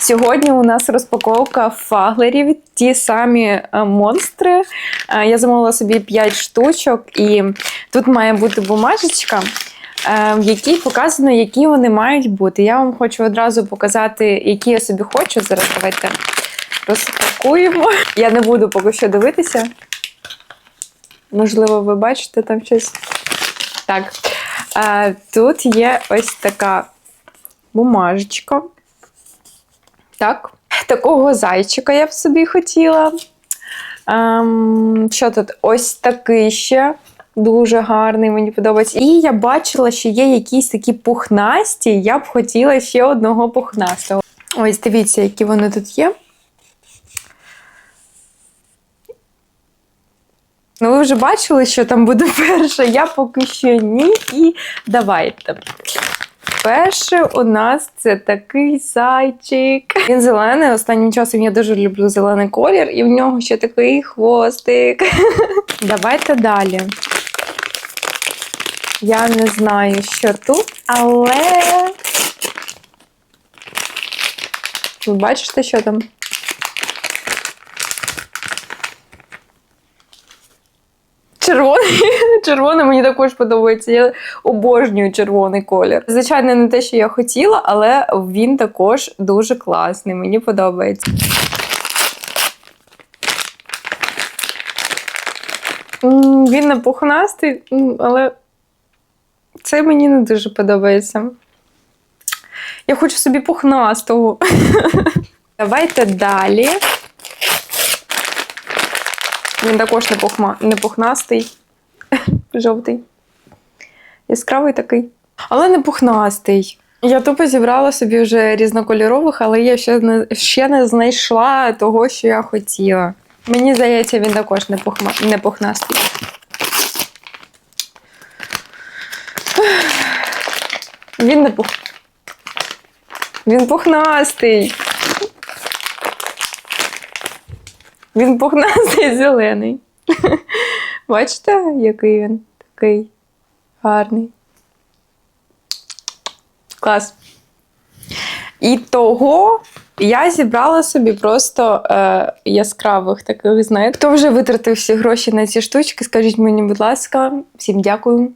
Сьогодні у нас розпаковка фаглерів, ті самі е, монстри. Е, Я замовила собі 5 штучок, і тут має бути бумажечка, е, в якій показано, які вони мають бути. Я вам хочу одразу показати, які я собі хочу. Зараз давайте розпакуємо. Я не буду поки що дивитися. Можливо, ви бачите там щось. Так. Тут є ось така бумажечка. Так. Такого зайчика я б собі хотіла. Ем, що тут? Ось такий ще. Дуже гарний, мені подобається. І я бачила, що є якісь такі пухнасті. Я б хотіла ще одного пухнастого. Ось дивіться, які вони тут є. Ну, ви вже бачили, що там буде перше. Я поки що ні. І давайте. Перше у нас це такий зайчик. Він зелений. Останнім часом я дуже люблю зелений колір, і в нього ще такий хвостик. Давайте далі. Я не знаю, що тут, але. Ви бачите, що там? Червоний. Червоний мені також подобається. Я обожнюю червоний колір. Звичайно, не те, що я хотіла, але він також дуже класний. Мені подобається. Він не пухнастий, але це мені не дуже подобається. Я хочу собі пухнастого. Давайте далі. Він також не, пухма... не пухнастий, жовтий. Яскравий такий. Але не пухнастий. Я тупо зібрала собі вже різнокольорових, але я ще не, ще не знайшла того, що я хотіла. Мені здається, він також не, пухма... не пухнастий. Він не пух. Він пухнастий. Він пухнастий зелений. Бачите, який він такий гарний. Клас. І того я зібрала собі просто е, яскравих таких, знаєте. Хто вже витратив всі гроші на ці штучки, скажіть мені, будь ласка, всім дякую.